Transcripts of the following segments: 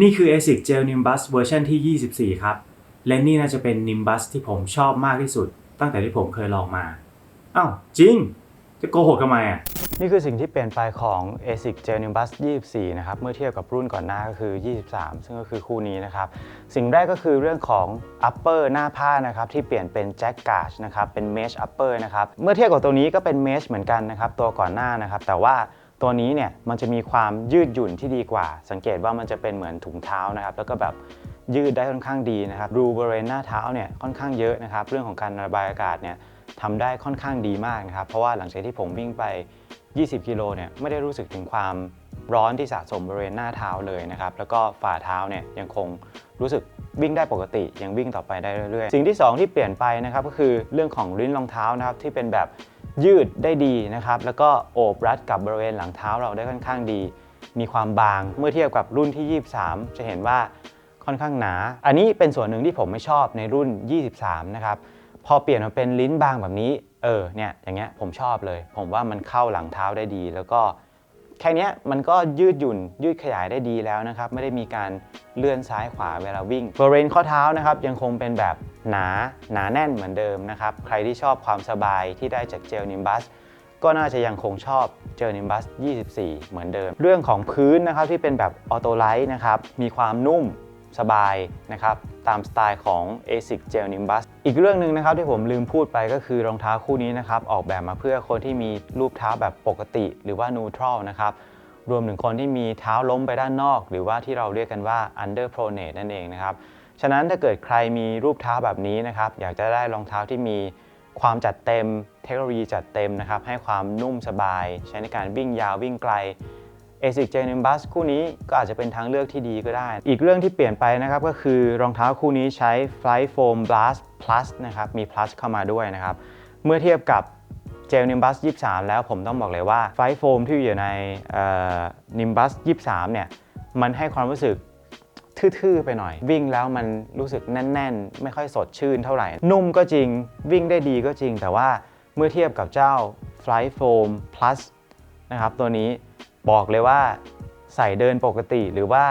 นี่คือ ASIC Gel Nimbus เวอร์ชันที่ 24 ครับ และนี่น่าจะเป็น Nimbus ที่ผมชอบมากที่สุด ตั้งแต่ที่ผมเคยลองมา อ้าวจริง จะโกหกทำไมอะ นี่คือสิ่งที่เปลี่ยนไปของ ASIC Genius 24 นะครับ เมื่อเทียบกับรุ่นก่อนหน้าก็คือ 23 ซึ่งก็คือคู่นี้นะครับ สิ่งแรกก็คือเรื่องของ upper หน้าผ้านะครับ ที่เปลี่ยนเป็น jack gauge นะครับ เป็น mesh upper นะครับ เมื่อเทียบกับตัวนี้ก็เป็น mesh เหมือนกันนะครับ ตัวก่อนหน้านะครับ แต่ว่า ตัวนี้เนี่ยมันจะมีความยืดหยุ่นที่ดีกว่า สังเกตว่ามันจะเป็นเหมือนถุงเท้านะครับ แล้วก็แบบยืดได้ค่อนข้างดีนะครับรูบริเวณหน้าเท้าเนี่ยค่อนข้างเยอะนะครับ เรื่องของการระบายอากาศเนี่ยทำได้ค่อนข้างดีมากนะครับ เพราะว่าหลังจากที่ผมวิ่งไป 20 กิโลเนี่ยไม่ได้รู้สึกถึงความร้อนที่สะสมบริเวณหน้าเท้าเลยนะครับ แล้วก็ฝ่าเท้าเนี่ยยังคงรู้สึกวิ่งได้ปกติ ยังวิ่งต่อไปได้เรื่อยๆ สิ่งที่ 2 ที่เปลี่ยนไปนะครับก็คือเรื่องของลิ้นรองเท้านะครับที่เป็นแบบ ยืดได้ดีนะครับ แล้วก็โอบรัดกับบริเวณหลังเท้าเราได้ค่อนข้างดี มีความบางเมื่อเทียบกับรุ่นที่ 23 จะเห็นว่าค่อนข้างหนา อันนี้เป็นส่วนหนึ่งที่ผมไม่ชอบในรุ่น 23 นะครับ พอเปลี่ยนมาเป็นลิ้นบางแบบนี้ เออ เนี่ย อย่างเงี้ยผมชอบเลย ผมว่ามันเข้าหลังเท้าได้ดี แล้วก็ แค่นี้มันก็ยืดหยุ่นยืดขยายได้ดีแล้วนะครับ ไม่ได้มีการเลื่อนซ้ายขวาเวลาวิ่งบริเวณข้อเท้านะครับยังคงเป็นแบบหนาหนาแน่นเหมือนเดิมนะครับ ใครที่ชอบความสบายที่ได้จากเจลนิมบัสก็น่าจะยังคงชอบเจลนิมบัส 24 เหมือนเดิม เรื่องของพื้นนะครับที่เป็นแบบออโตไลท์นะครับ มีความนุ่มสบายนะครับ ตามสไตล์ของ ASIC Gel Nimbus อีกเรื่องหนึ่งนะครับที่ผมลืมพูดไปก็คือรองเท้าคู่นี้นะครับออกแบบมาเพื่อคนที่มีรูปเท้าแบบปกติ หรือว่า neutral นะครับรวมถึงคนที่มีเท้าล้มไปด้านนอก หรือว่าที่เราเรียกกันว่า under pronate นั่นเองนะครับฉะนั้นถ้าเกิดใครมีรูปเท้าแบบนี้นะครับอยากจะได้รองเท้าที่มีความจัดเต็ม เทคโนโลยีจัดเต็มนะครับให้ความนุ่มสบาย ใช้ในการวิ่งยาววิ่งไกล ASIC Genimbus คู่นี้ก็อาจจะเป็นทางเลือกที่ดีก็ได้ อีกเรื่องที่เปลี่ยนไปนะครับก็คือรองเท้าคู่นี้ใช้ Flight Foam Blast Plus นะครับมี Plus เข้ามาด้วยนะครับ เมื่อเทียบกับ Gel Nimbus 23 แล้วผมต้องบอกเลยว่า Flight Foam ที่อยู่ในเอ่อ Nimbus 23 เนี่ย มันให้ความรู้สึกทื่อๆไปหน่อย วิ่งแล้วมันรู้สึกแน่น ๆ ไม่ค่อยสดชื่นเท่าไหร่ นุ่มก็จริงวิ่งได้ดีก็จริง แต่ว่าเมื่อเทียบกับเจ้า Flight Foam Plus นะครับตัวนี้ บอกเลยว่าใส่เดินปกติหรือว่า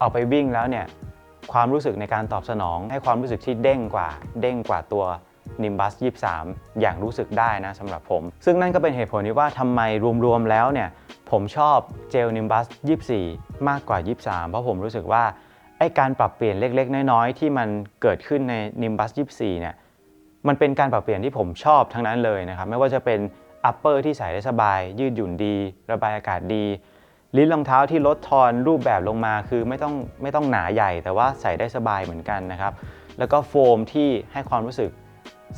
เอาไปวิ่งแล้วเนี่ยความรู้สึกในการตอบสนอง ให้ความรู้สึกที่เด้งกว่า เด้งกว่าตัว Nimbus 23 อย่างรู้สึกได้นะสำหรับผม ซึ่งนั่นก็เป็นเหตุผลที่ว่าทำไมรวมๆแล้วเนี่ยผมชอบเจล Nimbus 24 มากกว่า 23 เพราะผมรู้สึกว่าไอการปรับเปลี่ยนเล็กๆ น้อยๆ ที่มันเกิดขึ้นใน Nimbus 24เนี่ยมันเป็นการปรับเปลี่ยนที่ผมชอบทั้งนั้นเลยนะครับไม่ว่าจะเป็น upper ที่ใส่ได้สบาย ยืดหยุ่นดี ระบายอากาศดี ลิ้นรองเท้าที่ลดทอนรูปแบบลงมาคือไม่ต้องไม่ต้องหนาใหญ่ แต่ว่าใส่ได้สบายเหมือนกันนะครับ แล้วก็โฟมที่ให้ความรู้สึก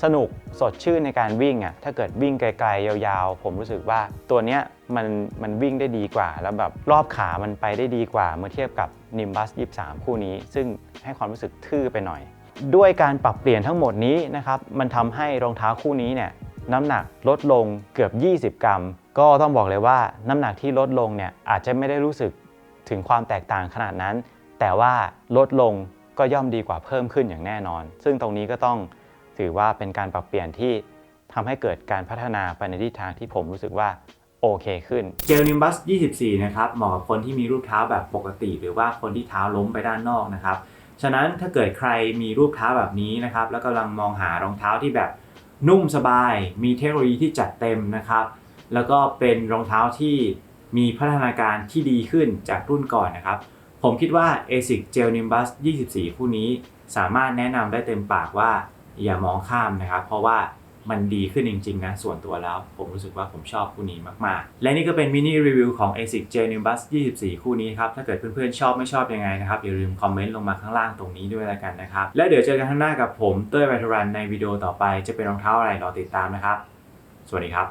สนุกสดชื่นในการวิ่งอะถ้าเกิดวิ่งไกลๆ ยาวๆ ผมรู้สึกว่าตัวเนี้ยมันมันวิ่งได้ดีกว่า แล้วแบบรอบขามันไปได้ดีกว่า เมื่อเทียบกับ Nimbus 23 คู่นี้ ซึ่งให้ความรู้สึกทื่อไปหน่อย ด้วยการปรับเปลี่ยนทั้งหมดนี้นะครับมันทำให้รองเท้าคู่นี้เนี่ย น้ำหนักลดลงเกือบ 20 กรัม ก็ต้องบอกเลยว่าน้ำหนักที่ลดลงเนี่ยอาจจะไม่ได้รู้สึกถึงความแตกต่างขนาดนั้น แต่ว่าลดลงก็ย่อมดีกว่าเพิ่มขึ้นอย่างแน่นอน ซึ่งตรงนี้ก็ต้องถือว่าเป็นการปรับเปลี่ยนที่ทำให้เกิดการพัฒนาไปในทิศทางที่ผมรู้สึกว่าโอเคขึ้น เจล Nimbus 24 นะครับเหมาะกับคนที่มีรูปเท้าแบบปกติ หรือว่าคนที่เท้าล้มไปด้านนอกนะครับ ฉะนั้นถ้าเกิดใครมีรูปเท้าแบบนี้นะครับ แล้วกำลังมองหารองเท้าที่แบบ นุ่มสบาย มีเทคโนโลยีที่จัดเต็มนะครับ แล้วก็เป็นรองเท้าที่มีพัฒนาการที่ดีขึ้นจากรุ่นก่อนนะครับ ผมคิดว่า ASIC Gel Nimbus 24 คู่นี้สามารถแนะนำได้เต็มปากว่าอย่ามองข้ามนะครับ เพราะว่า มันดีขึ้นจริง ๆ นะ ส่วนตัวแล้ว ผมรู้สึกว่าผมชอบคู่นี้มาก ๆ และนี่ก็เป็นมินิรีวิวของ ASIC j Nimbus 24 คู่นี้ครับ ถ้าเกิดเพื่อน ๆ ชอบไม่ชอบยังไงนะครับ อย่าลืมคอมเมนต์ลงมาข้างล่างตรงนี้ด้วยแล้วกันนะครับ และเดี๋ยวเจอกันข้างหน้ากับผมเต้ยไวทรันในวิดีโอต่อไปจะเป็นรองเท้าอะไรรอติดตามนะครับ สวัสดีครับ